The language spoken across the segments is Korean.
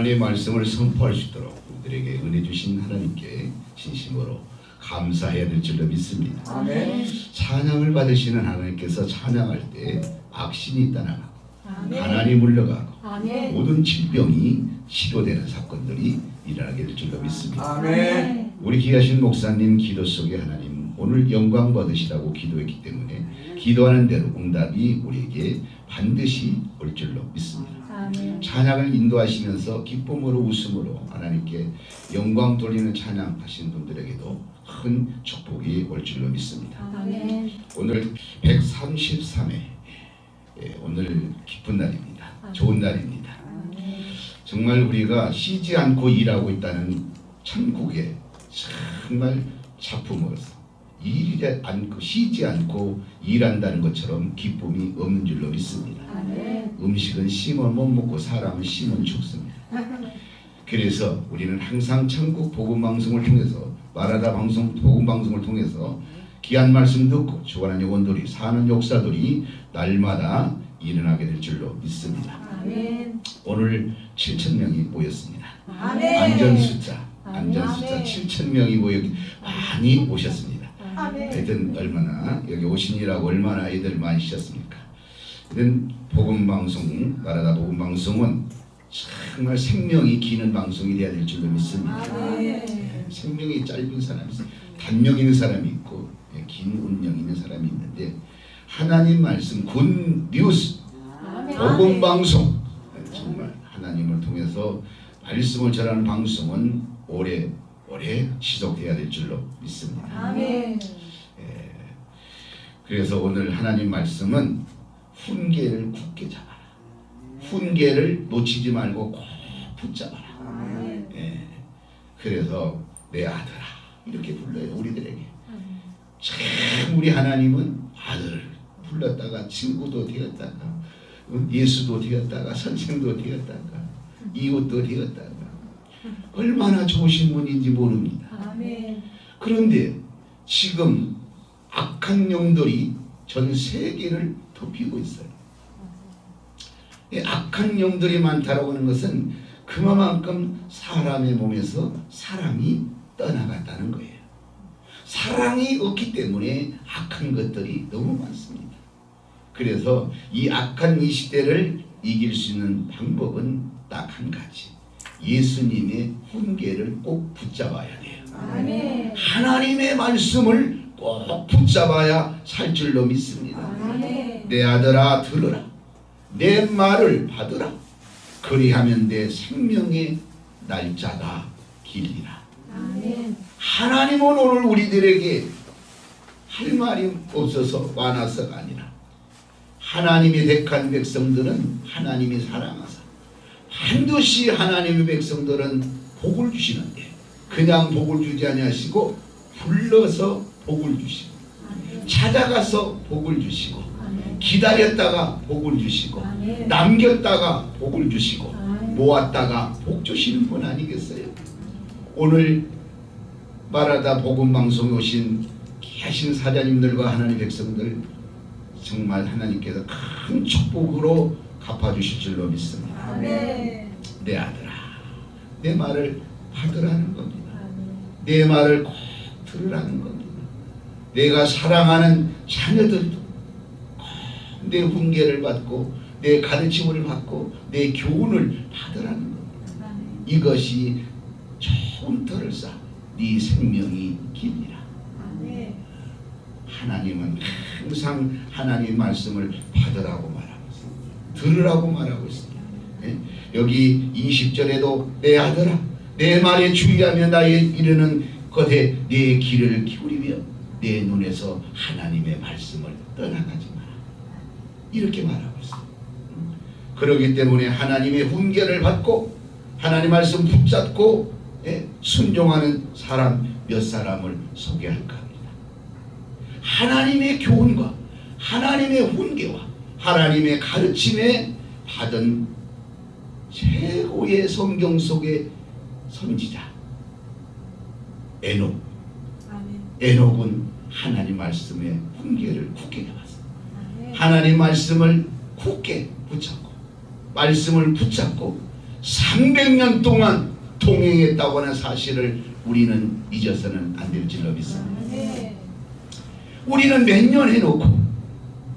하나님의 말씀을 선포할 수 있도록 우리들에게 은혜 주신 하나님께 진심으로 감사해야 될 줄로 믿습니다. 아멘. 찬양을 받으시는 하나님께서 찬양할 때 악신이 떠나가고 아멘. 가난이 물러가고 아멘. 모든 질병이 치료되는 사건들이 일어나게 될 줄로 믿습니다. 아멘. 우리 귀하신 목사님 기도 속에 하나님 오늘 영광 받으시라고 기도했기 때문에 기도하는 대로 응답이 우리에게 반드시 올 줄로 믿습니다. 찬양을 인도하시면서 기쁨으로 웃음으로 하나님께 영광 돌리는 찬양하신 분들에게도 큰 축복이 올 줄로 믿습니다. 아멘. 오늘 133회 예, 오늘 기쁜 날입니다. 좋은 날입니다. 정말 우리가 쉬지 않고 일하고 있다는 천국의 정말 작품으로서 일이 않고 쉬지 않고 일한다는 것처럼 기쁨이 없는 줄로 믿습니다. 아멘. 음식은 심어 못 먹고 사람은 심은 죽습니다. 그래서 우리는 항상 천국 복음 방송을 통해서 마라다 방송 복음 방송을 통해서 귀한 말씀 듣고 주관한 영혼들이 사는 역사들이 날마다 일어나게 될 줄로 믿습니다. 아멘. 오늘 7천 명이 모였습니다. 아멘. 안전 숫자 안전. 숫자 7천 명이 모여 많이 오셨습니다. 아멘. 하여튼 얼마나 여기 오신이라고 얼마나 애들 많으셨습니까? 하여튼 복음 방송 나라다 복음 방송은 정말 생명이 기는 방송이 돼야 될 줄로 믿습니다. 아멘. 생명이 짧은 사람이. 단명 있는 사람이 있고 예, 긴 운명 있는 사람이 있는데 하나님 말씀 군 뉴스 아멘. 복음 방송 정말 하나님을 통해서 말씀을 전하는 방송은 오래 오래 지속돼야 될 줄로 믿습니다. 아멘. 예. 그래서 오늘 하나님 말씀은 훈계를 굳게 잡아라. 훈계를 놓치지 말고 꼭 붙잡아라. 아멘. 예. 그래서 내 아들아 이렇게 불러요 우리들에게. 참 우리 하나님은 아들 불렀다가 친구도 되었다가 어, 예수도 되었다가 선생도 되었다가 이웃도 되었다가 얼마나 좋으신 분인지 모릅니다. 아멘. 그런데 지금 악한 영들이 전 세계를 덮이고 있어요. 이 악한 영들이 많다라고 하는 것은 그만큼 사람의 몸에서 사랑이 떠나갔다는 거예요. 사랑이 없기 때문에 악한 것들이 너무 많습니다. 그래서 이 악한 이 시대를 이길 수 있는 방법은 딱 한 가지. 예수님의 훈계를 꼭 붙잡아야 돼요. 아멘. 하나님의 말씀을 꼭 붙잡아야 살 줄로 믿습니다. 아멘. 내 아들아 들으라. 내 말을 받으라. 그리하면 내 생명의 날짜가 길리라. 아멘. 하나님은 오늘 우리들에게 할 말이 없어서 와나서가 아니라 하나님의 택한 백성들은 하나님이 사랑하사 반드시 하나님의 백성들은 복을 주시는데 그냥 복을 주지 아니하시고 불러서 복을 주시고 찾아가서 복을 주시고. 기다렸다가 복을 주시고. 남겼다가 복을 주시고. 모았다가 복 주시는 분 아니겠어요? 오늘 말하다 복음 방송에 오신 귀하신 사자님들과 하나님 백성들 정말 하나님께서 큰 축복으로 갚아주실 줄로 믿습니다. 아멘. 내 아들아, 내 말을 받으라는 겁니다. 내 말을 꼭 들으라는 겁니다. 내가 사랑하는 자녀들도 꼭내 훈계를 받고 내 가르침을 받고 내 교훈을 받으라는 겁니다. 아멘. 이것이 좋은 터를 쌓아 네 생명이 길리라. 아멘. 하나님은 항상 하나님 말씀을 받으라고 말하고 있습니다. 들으라고 말하고 있습니다. 예? 여기 20절에도 내 아들아 내 말에 주의하며 나에 이르는 것에 내 귀를 기울이며 내 눈에서 하나님의 말씀을 떠나가지 마라. 이렇게 말하고 있어요. 음. 그러기 때문에 하나님의 훈계를 받고 하나님 말씀 붙잡고 예? 순종하는 사람 몇 사람을 소개할까 합니다. 하나님의 교훈과 하나님의 훈계와 하나님의 가르침에 받은 최고의 성경 속의 선지자 에녹. 에녹은 하나님 말씀의 훈계를 굳게 잡았어요. 아멘. 하나님 말씀을 굳게 붙잡고 말씀을 붙잡고 300년 동안 동행했다고 하는 사실을 우리는 잊어서는 안 될 줄로 믿습니다. 우리는 몇 년 해놓고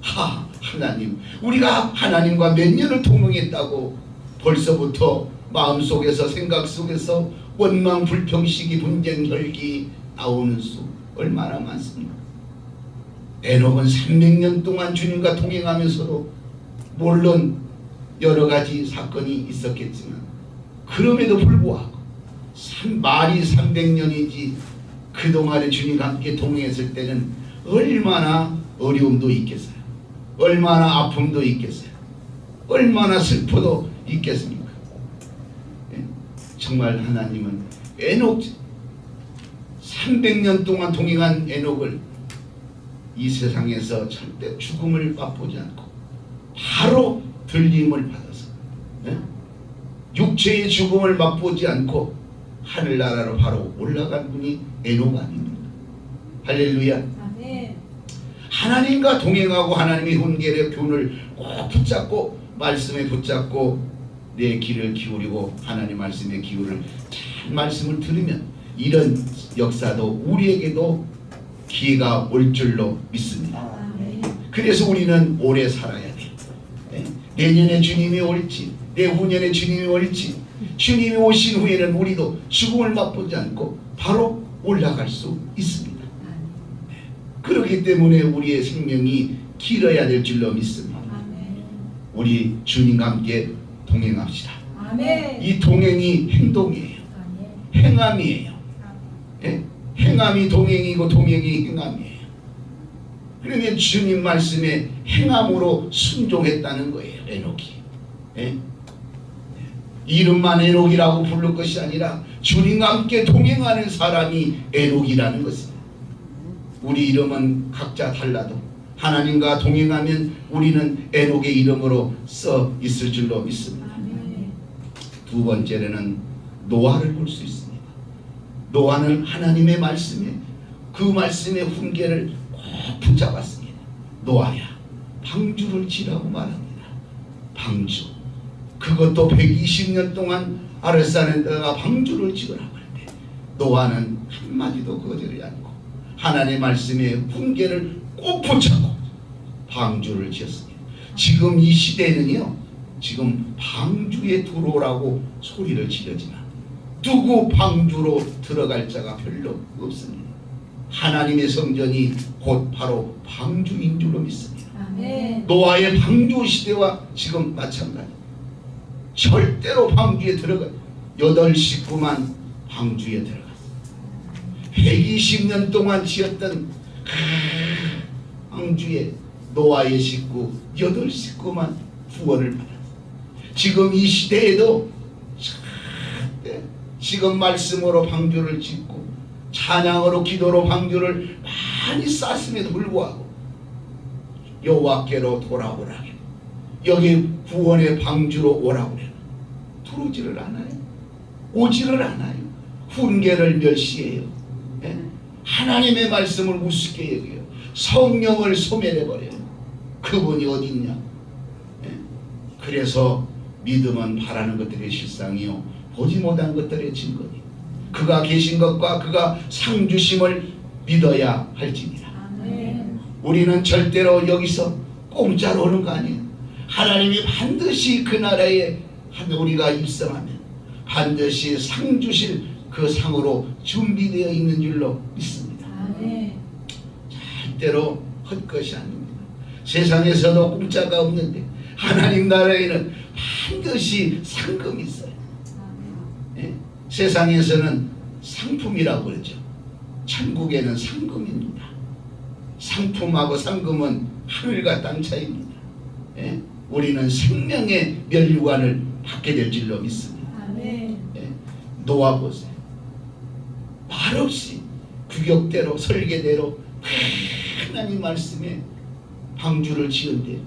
하 하나님 우리가 하나님과 몇 년을 동행했다고 벌써부터 마음속에서 생각 속에서 원망 불평 시기 분쟁 혈기 나오는 수 얼마나 많습니까 에녹은 300년 동안 주님과 동행하면서도 물론 여러 가지 사건이 있었겠지만 그럼에도 불구하고 삼- 말이 300년이지 그동안에 주님과 함께 동행했을 때는 얼마나 어려움도 있겠어요. 얼마나 아픔도 있겠어요. 얼마나 슬퍼도 있겠습니까? 예? 정말 하나님은 에녹 300년 동안 동행한 에녹을 이 세상에서 절대 죽음을 맛보지 않고 바로 들림을 받아서 예? 육체의 죽음을 맛보지 않고 하늘나라로 바로 올라간 분이 에녹 아닙니까? 할렐루야. 아멘. 하나님과 동행하고 하나님의 훈계의 교훈을 꼭 붙잡고 말씀에 붙잡고 내 귀를 기울이고 하나님 말씀의 기울을 잘 말씀을 들으면 이런 역사도 우리에게도 기회가 올 줄로 믿습니다. 아멘. 그래서 우리는 오래 살아야 돼. 예? 내년에 주님이 올지, 내후년에 주님이 올지, 주님이 오신 후에는 우리도 죽음을 맛보지 않고 바로 올라갈 수 있습니다. 그렇기 때문에 우리의 생명이 길어야 될 줄로 믿습니다. 아멘. 우리 주님과 함께 동행합시다. 아멘. 이 동행이 행동이에요. 행함이에요. 예? 행함이 동행이고 동행이 행함이에요. 그러면 주님 말씀에 행함으로 순종했다는 거예요. 에녹이. 예? 이름만 에녹이라고 부를 것이 아니라 주님과 함께 동행하는 사람이 에녹이라는 것입니다. 우리 이름은 각자 달라도 하나님과 동행하면 우리는 에녹의 이름으로 써 있을 줄로 믿습니다. 두 번째로는 노아를 볼 수 있습니다. 노아는 하나님의 말씀에 그 말씀의 훈계를 꼭 붙잡았습니다. 노아야 방주를 지라고 말합니다. 방주 그것도 120년 동안 아르사네다가 방주를 지으라고 할 때 노아는 한마디도 거절하지 않고 하나님의 말씀의 훈계를 꼭 붙잡고 방주를 지었습니다. 지금 이 시대는요 지금 방주에 들어오라고 소리를 지르지만 누구 방주로 들어갈 자가 별로 없습니다. 하나님의 성전이 곧 바로 방주인 줄로 믿습니다. 아멘. 노아의 방주 시대와 지금 마찬가지. 절대로 방주에 들어가 여덟 식구만 방주에 들어갔어. 120년 동안 지었던 그 방주에 노아의 식구 여덟 식구만 구원을 받았어. 지금 이 시대에도 지금 말씀으로 방주를 짓고 찬양으로 기도로 방주를 많이 쌓았음에도 불구하고 여호와께로 돌아오라. 여기 구원의 방주로 오라고 그래 들어오지를 않아요. 오지를 않아요. 훈계를 멸시해요. 예? 하나님의 말씀을 우습게 여겨요. 성령을 소멸해버려요. 그분이 있냐? 예? 그래서 믿음은 바라는 것들의 실상이요 보지 못한 것들의 증거니 그가 계신 것과 그가 상 주심을 믿어야 할지니라 아멘. 우리는 절대로 여기서 공짜로 오는 거 아니에요. 하나님이 반드시 그 나라에 한 우리가 입성하면 반드시 상 주실 그 상으로 준비되어 있는 줄로 믿습니다. 아멘. 절대로 헛것이 아닙니다. 세상에서도 공짜가 없는데 하나님 나라에는 반드시 상금이 있어요. 예? 세상에서는 상품이라고 그러죠. 천국에는 상금입니다. 상품하고 상금은 하늘과 땅 차이입니다. 예? 우리는 생명의 멸류관을 받게 될 줄로 믿습니다. 예? 놓아보세요. 말없이 규격대로 설계대로 하나님 말씀에 방주를 지은데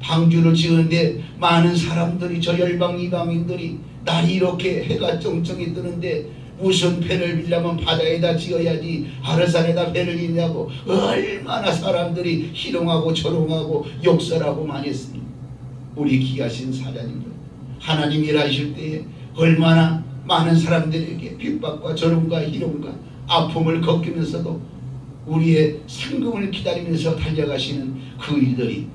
방주를 지은데 많은 사람들이 저 열방 이방인들이 날이 이렇게 해가 쩡쩡히 뜨는데 무슨 배를 빌려면 바다에다 지어야지 아르산에다 배를 짓냐고 얼마나 사람들이 희롱하고 조롱하고 욕설하고 많이 했습니다. 우리 귀하신 사자님들 하나님 일하실 때에 얼마나 많은 사람들에게 핍박과 저름과 희롱과 아픔을 겪으면서도 우리의 상금을 기다리면서 달려가시는 그 일들이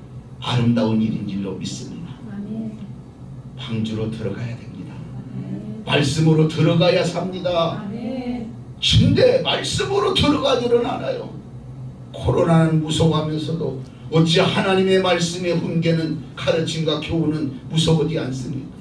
아름다운 일인 줄로 믿습니다. 방주로 들어가야 됩니다. 말씀으로 들어가야 삽니다. 근데 말씀으로 들어가지는 않아요. 코로나는 무서워하면서도 어찌 하나님의 말씀의 훈계는 가르침과 교훈은 무서워지 않습니까?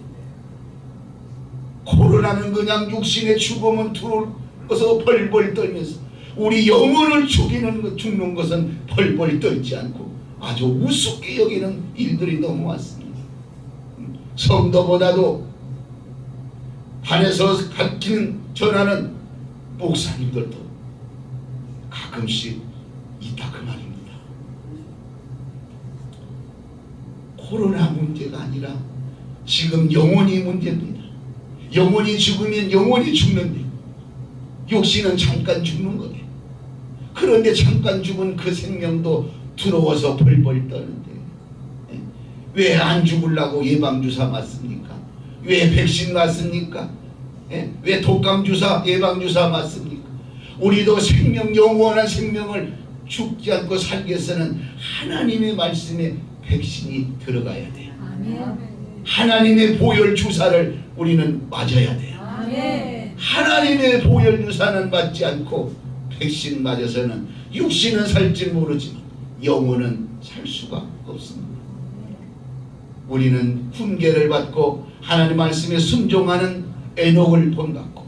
코로나는 그냥 육신의 죽음은 들어서 벌벌 떨면서 우리 영혼을 죽이는 것, 죽는 것은 벌벌 떨지 않고 아주 우습게 여기는 일들이 너무 많습니다. 성도보다도 반에서 가르치는 전하는 목사님들도 가끔씩 있다 그 말입니다. 코로나 문제가 아니라 지금 영혼이 문제입니다. 영혼이 죽으면 영혼이 죽는데 육신은 잠깐 죽는 거예요. 그런데 잠깐 죽은 그 생명도 들어와서 벌벌 떠는데 왜 안 죽으려고 예방주사 맞습니까? 왜 백신 맞습니까? 예? 왜 독감주사 예방주사 맞습니까? 우리도 생명 영원한 생명을 죽지 않고 살기 위해서는 하나님의 말씀에 백신이 들어가야 돼요. 아멘. 하나님의 보혈 주사를 우리는 맞아야 돼요. 아멘. 하나님의 보혈 주사는 맞지 않고 백신 맞아서는 육신은 살지 모르지만 영혼은 살 수가 없습니다. 우리는 훈계를 받고 하나님 말씀에 순종하는 에녹을 본받고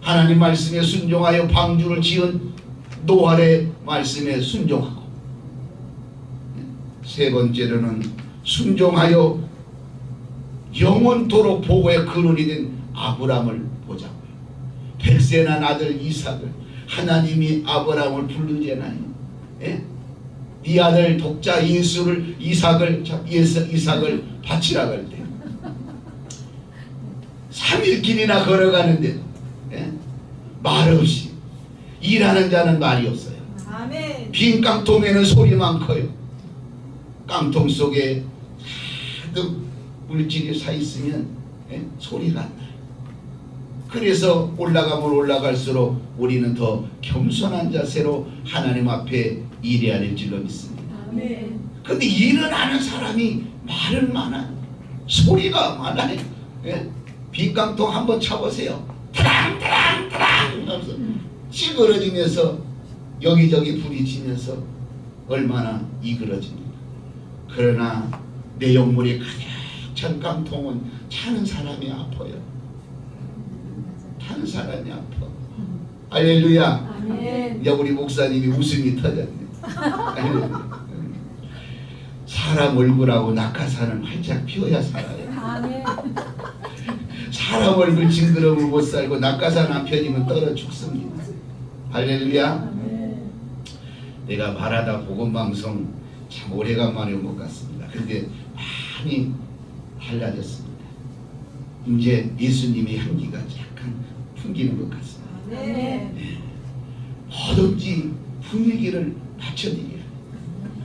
하나님 말씀에 순종하여 방주를 지은 노아의 말씀에 순종하고 세 번째로는 순종하여 영원토록 보고의 근원이 된 아브람을 보자고요. 백세 난 아들 이삭을 하나님이 아브람을 부르잖아요. 예? 네 아들 독자 예수를 이삭을 이삭을 바치라 할 때. 3일 길이나 걸어가는데 예? 말 없이 일하는 자는 말이 없어요. 아멘. 빈 깡통에는 소리만 커요. 깡통 속에 가득 물질이 사 있으면 예? 소리가 안 나요. 그래서 올라가면 올라갈수록 우리는 더 겸손한 자세로 하나님 앞에 일해야 될 줄로 믿습니다. 근데 일은 하는 사람이 말은 많아. 소리가 많아요. 예? 빈깡통 한번 차보세요. 타랑 타랑 타랑 하면서 찌그러지면서 여기저기 부딪히면서 얼마나 이그러집니까. 그러나 내 영물이 가득 찬 깡통은 차는 사람이 아파요. 타는 사람이 아파. 할렐루야. 아멘. 이제 우리 목사님이 웃음이 터졌네. 사람 얼굴하고 낙하산은 활짝 피어야 살아요. 아멘. 사람 얼굴 징그러우면 못 살고 낙하산 안 펴지면 떨어 죽습니다. 할렐루야. 아멘. 내가 말하다 복음 방송 참 오래간만에 온 것 같습니다. 근데 많이 달라졌습니다. 이제 예수님의 향기가 약간 풍기는 것 같습니다. 아멘. 뭐든지 분위기를 맞춰드려야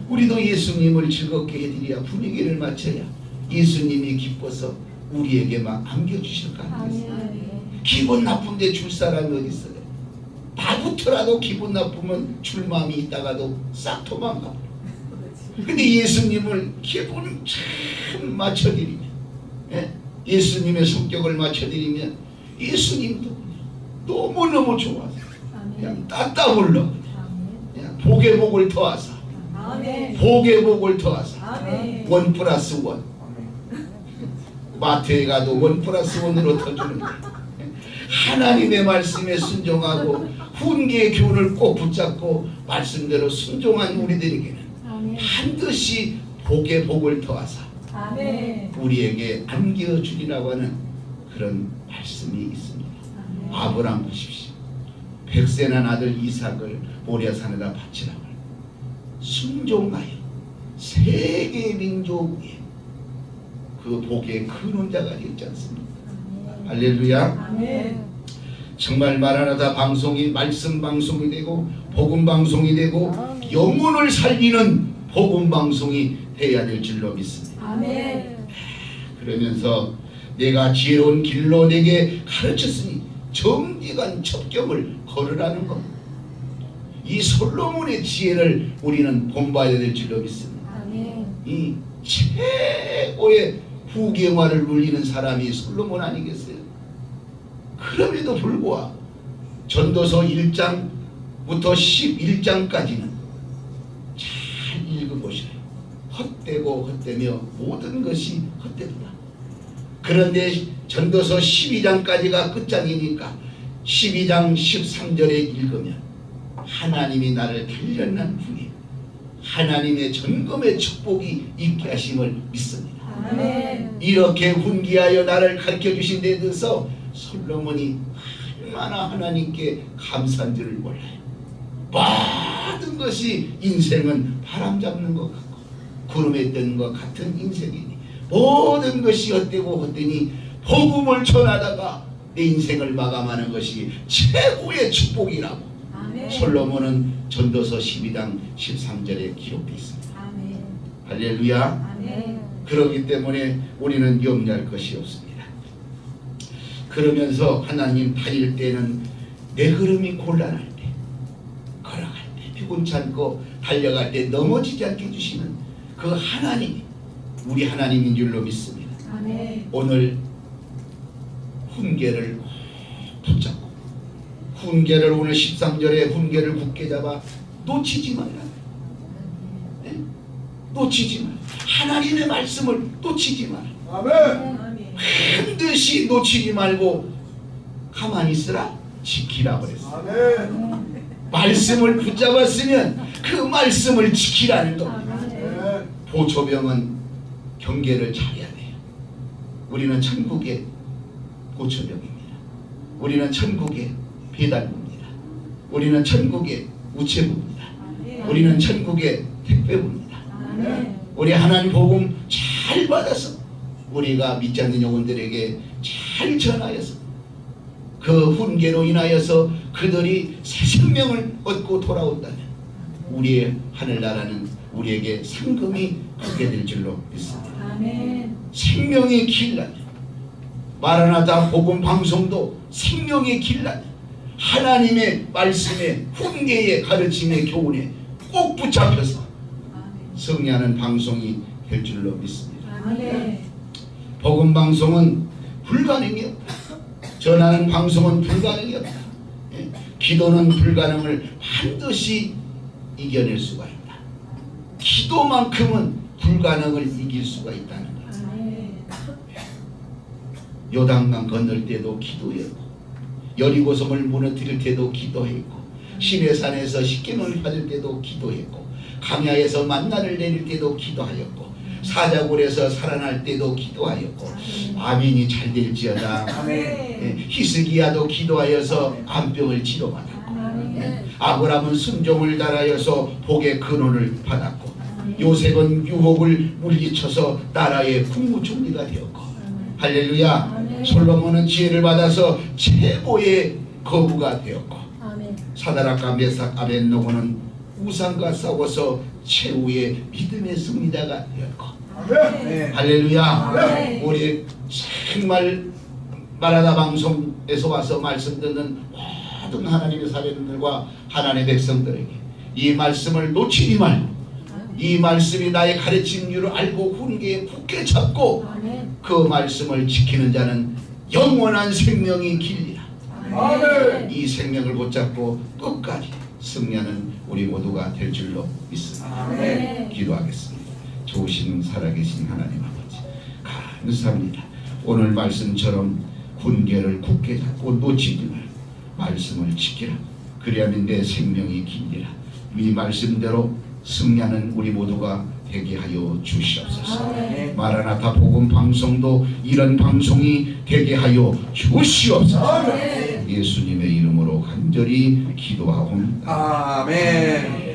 우리도 예수님을 즐겁게 해드려야 분위기를 맞춰야 예수님이 기뻐서 우리에게 막 안겨주실 거 아니겠어요? 아멘. 기분 나쁜데 줄 사람이 어디 있어요? 나부터라도 기분 나쁘면 줄 마음이 있다가도 싹 도망가. 근데 예수님을 기분 참 맞춰드리면 예? 예수님의 성격을 맞춰드리면 예수님도 너무너무 좋아서. 그냥 따따. 그냥 복의 복을 더하사 아멘. 복의 복을 더하사 아멘. 원 플러스 원 마트에 가도 원 플러스 원으로 터주는데 하나님의 말씀에 순종하고 훈계의 교훈을 꼭 붙잡고 말씀대로 순종한 우리들에게는 아멘. 반드시 복의 복을 더하사 아멘. 우리에게 안겨주리라고 하는 그런 말씀이 있습니다. 아브람 보십시오. 백세 난 아들 이삭을 모리아산에다 바치라고 순종하여 세계 민족 위에 그 복의 근원자가 되었지 않습니까? 할렐루야. 아멘. 정말 말 하나 다 방송이 말씀 방송이 되고 복음 방송이 되고 영혼을 살리는 복음 방송이 돼야 될 줄로 믿습니다. 아멘. 그러면서 내가 지혜로운 길로 내게 가르쳤으니 정직한 첩경을 걸으라는 것. 이 솔로몬의 지혜를 우리는 본받아야 될 줄로 믿습니다. 아멘. 이 최고의 후계화를 울리는 사람이 솔로몬 아니겠어요? 그럼에도 불구하고 전도서 1장부터 11장까지는 잘 읽어보시라. 헛되고 헛되며 모든 것이 헛되구나. 그런데 전도서 12장까지가 끝장이니까 12장 13절에 읽으면 하나님이 나를 단련한 후에 하나님의 전검의 축복이 있게 하심을 믿습니다. 아멘. 이렇게 훈기하여 나를 가르쳐 주신 데 대해서 솔로몬이 얼마나 하나님께 감사한 줄을 몰라요. 모든 것이 인생은 바람 잡는 것 같고 구름에 뜨는 것 같은 인생이니 모든 것이 헛되고 헛되니 복음을 전하다가 내 인생을 마감하는 것이 최고의 축복이라고 아멘. 솔로몬은 전도서 12장 13절에 기록되어 있습니다. 아멘. 할렐루야. 아멘. 그러기 때문에 우리는 염려할 것이 없습니다. 그러면서 하나님 다닐 때는 내 걸음이 곤란할 때, 걸어갈 때, 피곤찮고 달려갈 때 넘어지지 않게 해주시는 그 하나님이 우리 하나님인 줄로 믿습니다. 아멘. 오늘 훈계를 붙잡고 훈계를 오늘 13절에 훈계를 굳게 잡아 놓치지 말라. 네? 놓치지 말라. 하나님의 말씀을 놓치지 말라. 아멘. 반드시 놓치지 말고 가만히 있으라 지키라 그랬어. 아멘. 말씀을 붙잡았으면 그 말씀을 지키라는 거. 아멘. 보초병은 경계를 잘해야 돼요. 우리는 천국의 보초병입니다. 우리는 천국의 배달부입니다. 우리는 천국의 우체부입니다. 우리는 천국의 택배부입니다. 우리 하나님 복음 잘 받아서 우리가 믿지 않는 영혼들에게 잘 전하여서 그 훈계로 인하여서 그들이 새 생명을 얻고 돌아온다면 우리의 하늘나라는 우리에게 상금이 크게 될 줄로 믿습니다. 생명의 길라면 마라나다 복음 방송도 생명의 길라면 하나님의 말씀에 훈계의 가르침의 교훈에 꼭 붙잡혀서. 승리하는 방송이 될 줄로 믿습니다. 복음 방송은 불가능이 없다. 전하는 방송은 불가능이 없다. 예? 기도는 불가능을 반드시 이겨낼 수가 있다. 기도만큼은 불가능을 이길 수가 있다는. 요단강 건널 때도 기도했고 여리고성을 무너뜨릴 때도 기도했고 시내산에서 십계명을 받을 때도 기도했고 강야에서 만나를 내릴 때도 기도하였고 사자굴에서 살아날 때도 기도하였고 아멘이 잘 될지어다 아멘. 예, 히스기야도 기도하여서 암병을 치료받았고 아멘. 아브라함은 순종을 달하여서 복의 근원을 받았고 요셉은 유혹을 물리쳐서 나라의 국무총리가 되었고 할렐루야 아멘. 솔로몬은 지혜를 받아서 최고의 거부가 되었고 아멘. 사다락과 메삭 아벤노고는 우상과 싸워서 최후의 믿음의 승리자가 되었고 아멘. 할렐루야 아멘. 우리 정말 마라다 방송에서 와서 말씀 듣는 모든 하나님의 사람들과 하나님의 백성들에게 이 말씀을 놓치지 말고 이 말씀이 나의 가르친 줄을 알고 훈계에 굳게 잡고. 그 말씀을 지키는 자는 영원한 생명이 길리라. 이 생명을 붙잡고 끝까지 승리하는 우리 모두가 될 줄로 믿습니다 아멘. 기도하겠습니다. 좋으신 살아계신 하나님 아버지 감사합니다. 오늘 말씀처럼 훈계를 굳게 잡고 놓치지 말고 말씀을 지키라. 그리하면 내 생명이 길리라. 이 말씀대로 승리하는 우리 모두가 되게 하여 주시옵소서. 아멘. 마라나타 복음 방송도 이런 방송이 되게 하여 주시옵소서. 아멘. 예수님의 이름으로 간절히 기도하옵니다. 아멘.